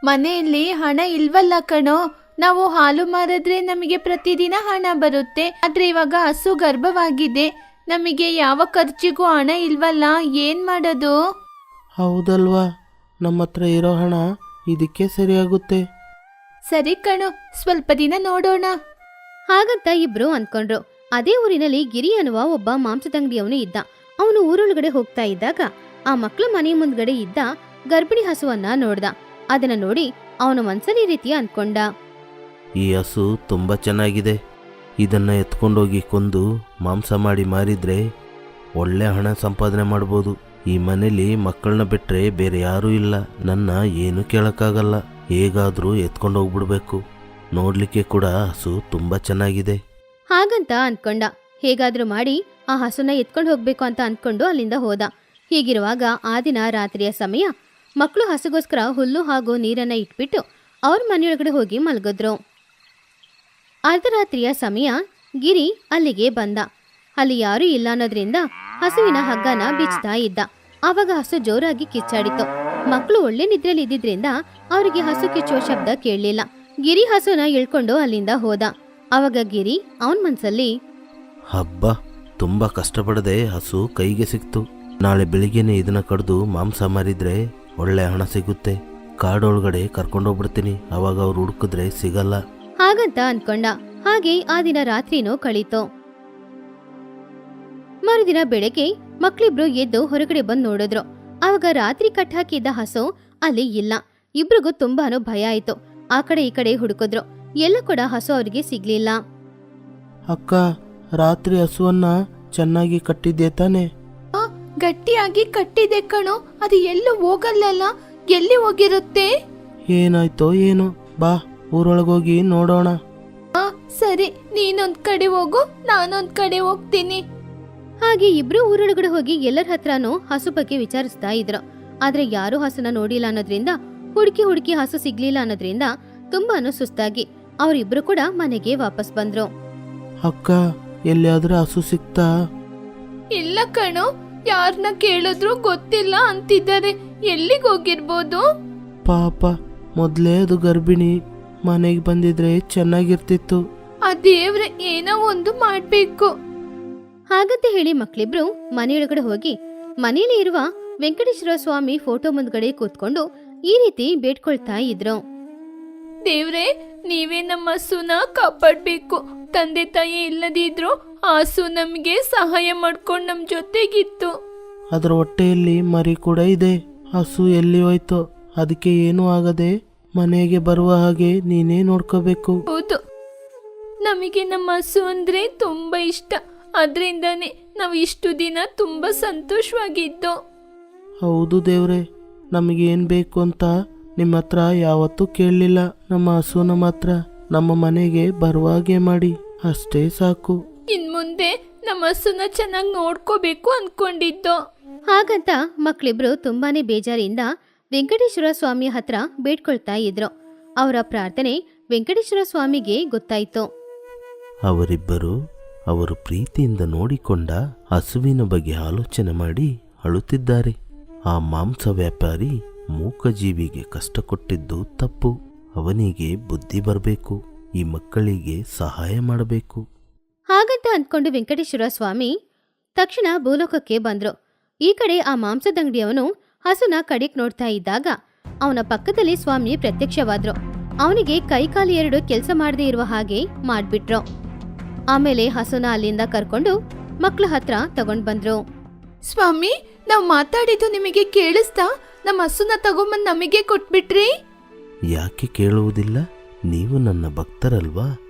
ಮನೆಯಲ್ಲಿ ಹಣ ಇಲ್ವಲ್ಲ ಕಣೋ. ನಾವು ಹಾಲು ಮಾರಿದ್ರೆ ನಮಗೆ ಪ್ರತಿದಿನ ಹಣ ಬರುತ್ತೆ. ಆದ್ರೆ ಇವಾಗ ಹಸು ಗರ್ಭವಾಗಿದೆ. ನಮಗೆ ಯಾವ ಖರ್ಚಿಗೂ ಹಣ ಇಲ್ವಲ್ಲ ಏನ್ ಮಾಡೋದು? ಹೌದಲ್ವಾ? ನಮ್ಮ ಹತ್ರ ಇರೋ ಹಣ ಇದಕ್ಕೆ ಸರಿಯಾಗುತ್ತೆ. ಸರಿ ಕಣು ಸ್ವಲ್ಪ ದಿನ ನೋಡೋಣ. ಹಾಗಂತ ಇಬ್ರು ಅನ್ಕೊಂಡ್ರು ಅದೇ ಊರಿನಲ್ಲಿ ಗಿರಿ ಅನ್ನುವ ಒಬ್ಬ ಮಾಂಸದಂಗಡಿಯವನು ಇದ್ದ. ಅವನು ಊರೊಳಗಡೆ ಹೋಗ್ತಾ ಇದ್ದಾಗ ಆ ಮಕ್ಕಳ ಮನೆ ಮುಂದ್ಗಡೆ ಇದ್ದ ಗರ್ಭಿಣಿ ಹಸುವನ್ನ ನೋಡ್ದ. ಅದನ್ನ ನೋಡಿ ಅವನು ಮನ್ಸಲ್ಲಿ ರೀತಿಯ ರೀತಿ ಅನ್ಕೊಂಡ ಈ ಹಸು ತುಂಬಾ ಚೆನ್ನಾಗಿದೆ. ಇದನ್ನು ಎತ್ಕೊಂಡೋಗಿ ಕೊಂದು ಮಾಂಸ ಮಾಡಿ ಮಾರಿದರೆ ಒಳ್ಳೆ ಹಣ ಸಂಪಾದನೆ ಮಾಡ್ಬೋದು. ಈ ಮನೇಲಿ ಮಕ್ಕಳನ್ನ ಬಿಟ್ಟರೆ ಬೇರೆ ಯಾರೂ ಇಲ್ಲ. ನನ್ನ ಏನು ಕೇಳೋಕ್ಕಾಗಲ್ಲ. ಹೇಗಾದರೂ ಎತ್ಕೊಂಡು ಹೋಗ್ಬಿಡ್ಬೇಕು ನೋಡಲಿಕ್ಕೆ ಕೂಡ ಹಸು ತುಂಬ ಚೆನ್ನಾಗಿದೆ. ಹಾಗಂತ ಅನ್ಕೊಂಡ. ಹೇಗಾದ್ರೂ ಮಾಡಿ ಆ ಹಸುನ ಎತ್ಕೊಂಡು ಹೋಗ್ಬೇಕು ಅಂತ ಅನ್ಕೊಂಡು ಅಲ್ಲಿಂದ ಹೋದ. ಹೀಗಿರುವಾಗ ಆ ದಿನ ರಾತ್ರಿಯ ಸಮಯ. ಮಕ್ಕಳು ಹಸುಗೋಸ್ಕರ ಹುಲ್ಲು ಹಾಗೂ ನೀರನ್ನ ಇಟ್ಬಿಟ್ಟು ಅವ್ರ ಮನೆಯೊಳಗಡೆ ಹೋಗಿ ಮಲಗಿದ್ರು. ಅರ್ಧರಾತ್ರಿಯ ಸಮಯ ಗಿರಿ ಅಲ್ಲಿಗೆ ಬಂದ. ಅಲ್ಲಿ ಯಾರೂ ಇಲ್ಲ ಅನ್ನೋದ್ರಿಂದ ಹಸುವಿನ ಹಗ್ಗನ ಬಿಚ್ತಾ ಇದ್ದ. ಆವಾಗ ಹಸು ಜೋರಾಗಿ ಕಿಚ್ಚಾಡಿತು. ಮಕ್ಕಳು ಒಳ್ಳೆ ನಿದ್ರೆಯಲ್ಲಿ ಇದ್ದಿದ್ರಿಂದ ಅವರಿಗೆ ಹಸು ಕಿಚ್ಚುವ ಶಬ್ದ ಕೇಳಲಿಲ್ಲ. ಗಿರಿ ಹಸುನ ಇಳ್ಕೊಂಡು ಅಲ್ಲಿಂದ ಹೋದ. ಅವಾಗ ಗಿರಿ ಅವನ ಮನ್ಸಲ್ಲಿ, ಹಬ್ಬ, ತುಂಬಾ ಕಷ್ಟಪಡದೆ ಹಸು ಕೈಗೆ ಸಿಕ್ತು. ನಾಳೆ ಬೆಳಿಗ್ಗೆನೆ ಇದನ್ನ ಕಡ್ದು ಮಾಂಸ ಮಾರಿದ್ರೆ ಒಳ್ಳೆ ಹಣ ಸಿಗುತ್ತೆ. ಕಾಡೊಳಗಡೆ ಕರ್ಕೊಂಡೋಗ್ಬಿಡ್ತೀನಿ. ಅವಾಗ ಅವ್ರು ಹುಡುಕಿದ್ರೆ ಸಿಗಲ್ಲ. ಹಾಗಂತ ಅನ್ಕೊಂಡ. ಹಾಗೆ ಆ ದಿನ ರಾತ್ರಿನೂ ಕಳೀತು. ಮರುದಿನ ಬೆಳಗ್ಗೆ ಮಕ್ಳಿಬ್ರು ಎದ್ದು ಹೊರಗಡೆ ಬಂದು ನೋಡಿದ್ರು. ಆವಾಗ ರಾತ್ರಿ ಕಟ್ಟಾಕಿದ್ದ ಹಸು ಅಲ್ಲಿ ಇಲ್ಲ. ಇಬ್ರಿಗೂ ತುಂಬಾನು ಭಯ ಆಯ್ತು. ಆ ಕಡೆ ಈ ಕಡೆ ಹುಡುಕಿದ್ರು. ಎಲ್ಲ ಕೂಡ ಹಸು ಅವರಿಗೆ ಸಿಗ್ಲಿಲ್ಲ. ಅಕ್ಕ ರಾತ್ರಿ ಹಸುವನ್ನ ಚೆನ್ನಾಗಿ ಕಟ್ಟಿದ್ದೆ ತಾನೆ? ಗಟ್ಟಿಯಾಗಿ ಕಟ್ಟಿದೆ ಕಣೋ. ಅದು ಎಲ್ಲೂ ಹೋಗಲ್ಲಲ್ಲ ಎಲ್ಲಿ ಹೋಗಿರುತ್ತೆ? ಏನಾಯ್ತೋ ಏನು. ಬಾ. ಊರೊಳಗೋಗಿ ನೋಡೋಣ. ಆ ಸರಿ ನೀನೊಂದ್ ಕಡೆ ಹೋಗು ನಾನೊಂದ್ ಕಡೆ ಹೋಗ್ತೀನಿ. ಹಾಗೆ ಇಬ್ರು ಊರೊಳಗಡೆ ಹೋಗಿ ಎಲ್ಲರ ಹತ್ರನೂ ಹಸು ಬಗ್ಗೆ ವಿಚಾರಿಸ್ತಾ ಇದ್ರು. ಆದ್ರೆ ಯಾರೂ ಹಸುನ ನೋಡಿಲ್ಲ ಅನ್ನೋದ್ರಿಂದ ಹುಡುಕಿ ಹುಡುಕಿ ಹಸು ಸಿಗ್ಲಿಲ್ಲ ಅನ್ನೋದ್ರಿಂದ ತುಂಬಾನು ಸುಸ್ತಾಗಿ ಅವರಿಬ್ರು ಕೂಡ ಮನೆಗೆ ವಾಪಸ್ ಬಂದ್ರು. ಅಕ್ಕ ಎಲ್ಲಿಯಾದ್ರೂ ಹಸು ಸಿಕ್ತಾ? ಇಲ್ಲ ಕಣೋ ಯಾರನ್ನ ಕೇಳಿದ್ರು ಗೊತ್ತಿಲ್ಲ ಅಂತಿದ್ದಾರೆ. ಎಲ್ಲಿಗೆ ಹೋಗಿರ್ಬೋದು? ಪಾಪ ಮೊದ್ಲೇ ಅದು ಗರ್ಭಿಣಿ. ಮನೆಗೆ ಬಂದಿದ್ರೆ ಚೆನ್ನಾಗಿರ್ತಿತ್ತು. ಆ ದೇವ್ರೆ ಏನೋ ಒಂದು ಮಾಡ್ಬೇಕು. ಹಾಗಂತ ಹೇಳಿ ಮಕ್ಳಿಬ್ರು ಮನೆಯೊಳಗಡೆ ಹೋಗಿ ಮನೆಯಲ್ಲಿ ಇರುವ ವೆಂಕಟೇಶ್ವರ ಸ್ವಾಮಿ ಫೋಟೋ ಮುಂದ್ಗಡೆ ಕೂತ್ಕೊಂಡು ಈ ರೀತಿ ಬೇಡ್ಕೊಳ್ತಾ ಇದ್ರು. ದೇವ್ರೆ ನೀವೇ ನಮ್ಮ ಹಸುನ ಕಾಪಾಡ್ಬೇಕು. ತಂದೆ ತಾಯಿ ಇಲ್ಲದಿದ್ರು ಆ ಹಸು ನಮ್ಗೆ ಸಹಾಯ ಮಾಡ್ಕೊಂಡು ನಮ್ ಜೊತೆಗಿತ್ತು. ಅದರ ಹೊಟ್ಟೆಯಲ್ಲಿ ಮರಿ ಕೂಡ ಇದೆ. ಹಸು ಎಲ್ಲಿ ಹೋಯ್ತು? ಅದಕ್ಕೆ ಏನೂ ಆಗದೆ ಮನೆಗೆ ಬರುವ ಹಾಗೆ ನೀನೇ ನೋಡ್ಕೋಬೇಕು. ಹೌದು. ನಮಗೆ ನಮ್ಮ ಹಸು ಅಂದ್ರೆ ತುಂಬಾ ಇಷ್ಟ. ಅದರಿಂದನೇ ನಾವು ಇಷ್ಟು ದಿನ ತುಂಬಾ ಸಂತೋಷವಾಗಿದ್ದು. ಹೌದು ದೇವ್ರೆ ನಮಗೇನು ಬೇಕು ಅಂತ ನಿಮ್ಮ ಹತ್ರ ಯಾವತ್ತೂ ಕೇಳಲಿಲ್ಲ. ನಮ್ಮ ಹಸುನ ಮಾತ್ರ ನಮ್ಮ ಮನೆಗೆ ಬರುವಾಗೆ ಮಾಡಿ. ಅಷ್ಟೇ ಸಾಕು. ಇನ್ ಮುಂದೆ ನಮ್ಮ ಹಸುನ ಚೆನ್ನಾಗಿ ನೋಡ್ಕೋಬೇಕು ಅನ್ಕೊಂಡಿದ್ದು. ಹಾಗಂತ ಮಕ್ಕಳಿಬ್ರು ತುಂಬಾನೇ ಬೇಜಾರಿಂದ ವೆಂಕಟೇಶ್ವರ ಸ್ವಾಮಿ ಹತ್ರ ಬೇಡ್ಕೊಳ್ತಾ ಇದ್ರು. ಅವರ ಪ್ರಾರ್ಥನೆ ವೆಂಕಟೇಶ್ವರ ಸ್ವಾಮಿಗೆ ಗೊತ್ತಾಯಿತು. ಅವರಿಬ್ಬರು ಅವರು ಪ್ರೀತಿಯಿಂದ ನೋಡಿಕೊಂಡ ಹಸುವಿನ ಬಗ್ಗೆ ಆಲೋಚನೆ ಮಾಡಿ ಅಳುತ್ತಿದ್ದಾರೆ. ಆ ಮಾಂಸ ವ್ಯಾಪಾರಿ ಮೂಕಜೀವಿಗೆ ಕಷ್ಟ ಕೊಟ್ಟಿದ್ದು ತಪ್ಪು. ಅವನಿಗೆ ಬುದ್ಧಿ ಬರಬೇಕು ಈ ಮಕ್ಕಳಿಗೆ ಸಹಾಯ ಮಾಡಬೇಕು. ಹಾಗಂತ ಅಂದ್ಕೊಂಡು ವೆಂಕಟೇಶ್ವರ ಸ್ವಾಮಿ ತಕ್ಷಣ ಭೂಲೋಕಕ್ಕೆ ಬಂದ್ರು. ಈ ಕಡೆ ಆ ಮಾಂಸದಂಗಡಿಯವನು ಹಸುನ ಕಡೆಗೆ ನೋಡ್ತಾ ಇದ್ದಾಗ ಅವನ ಪಕ್ಕದಲ್ಲಿ ಸ್ವಾಮಿ ಪ್ರತ್ಯಕ್ಷವಾದ್ರು. ಅವನಿಗೆ ಕೈಕಾಲು ಎರಡು ಕೆಲಸ ಮಾಡದೇ ಇರುವ ಹಾಗೆ ಮಾಡ್ಬಿಟ್ರು. ಆಮೇಲೆ ಹಸುನ ಅಲ್ಲಿಂದ ಕರ್ಕೊಂಡು ಮಕ್ಳ ಹತ್ರ ತಗೊಂಡ್ ಬಂದ್ರು. ಸ್ವಾಮಿ ನಾವು ಮಾತಾಡಿದ್ದು ನಿಮಗೆ ಕೇಳಿಸ್ತಾ? ನಮ್ಮ ಹಸುನ ತಗೊಂಬಂದ್ ನಮಗೆ ಕೊಟ್ಬಿಟ್ರಿ? ಯಾಕೆ ಕೇಳುವುದಿಲ್ಲ? ನೀವು ನನ್ನ ಭಕ್ತರಲ್ವಾ?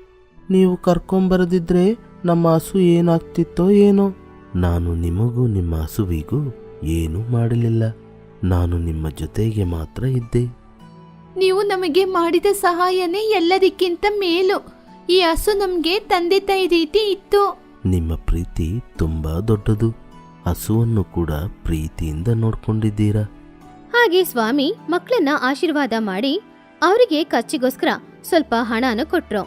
ನೀವು ಕರ್ಕೊಂಬರದಿದ್ರೆ ನಮ್ಮ ಹಸು ಏನಾಗ್ತಿತ್ತೋ ಏನೋ? ನಾನು ನಿಮಗೂ ನಿಮ್ಮ ಹಸುವಿಗೂ ಏನೂ ಮಾಡಲಿಲ್ಲ. ನಾನು ನಿಮ್ಮ ಜೊತೆಗೆ ಮಾತ್ರ ಇದ್ದೆ. ನೀವು ನಮಗೆ ಮಾಡಿದ ಸಹಾಯನೇ ಎಲ್ಲದಕ್ಕಿಂತ ಮೇಲು. ಈ ಹಸು ನಮಗೆ ತಂದೆ ತಾಯಿ ರೀತಿ ಇತ್ತು. ನಿಮ್ಮ ಪ್ರೀತಿ ತುಂಬಾ ದೊಡ್ಡದು. ಹಸುವನ್ನು ಕೂಡ ಪ್ರೀತಿಯಿಂದ ನೋಡ್ಕೊಂಡಿದ್ದೀರಾ? ಹಾಗೆ ಸ್ವಾಮಿ ಮಕ್ಕಳನ್ನ ಆಶೀರ್ವಾದ ಮಾಡಿ ಅವರಿಗೆ ಖರ್ಚಿಗೋಸ್ಕರ ಸ್ವಲ್ಪ ಹಣನ ಕೊಟ್ರು.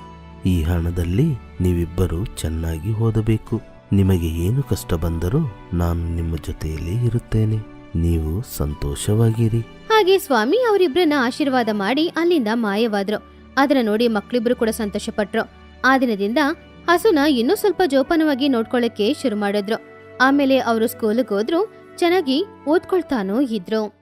ಈ ಹಣದಲ್ಲಿ ನೀವಿಬ್ಬರು ಚೆನ್ನಾಗಿ ಓದಬೇಕು. ನಿಮಗೆ ಏನು ಕಷ್ಟ ಬಂದರೂ ನಾನು ನಿಮ್ಮ ಜೊತೆಯಲ್ಲಿ ಇರುತ್ತೇನೆ. ನೀವು ಸಂತೋಷವಾಗಿರಿ. ಹಾಗೆ ಸ್ವಾಮಿ ಅವರಿಬ್ರನ್ನ ಆಶೀರ್ವಾದ ಮಾಡಿ ಅಲ್ಲಿಂದ ಮಾಯವಾದ್ರು. ಅದನ್ನ ನೋಡಿ ಮಕ್ಕಳಿಬ್ರು ಕೂಡ ಸಂತೋಷಪಟ್ರು. ಆ ದಿನದಿಂದ ಹಸುನ ಇನ್ನೂ ಸ್ವಲ್ಪ ಜೋಪಾನವಾಗಿ ನೋಡ್ಕೊಳ್ಳಕ್ಕೆ ಶುರು ಮಾಡಿದ್ರು. ಆಮೇಲೆ ಅವರು ಸ್ಕೂಲಿಗೆ ಹೋದ್ರು, ಚೆನ್ನಾಗಿ ಓದ್ಕೊಳ್ತಾನೂ ಇದ್ರು.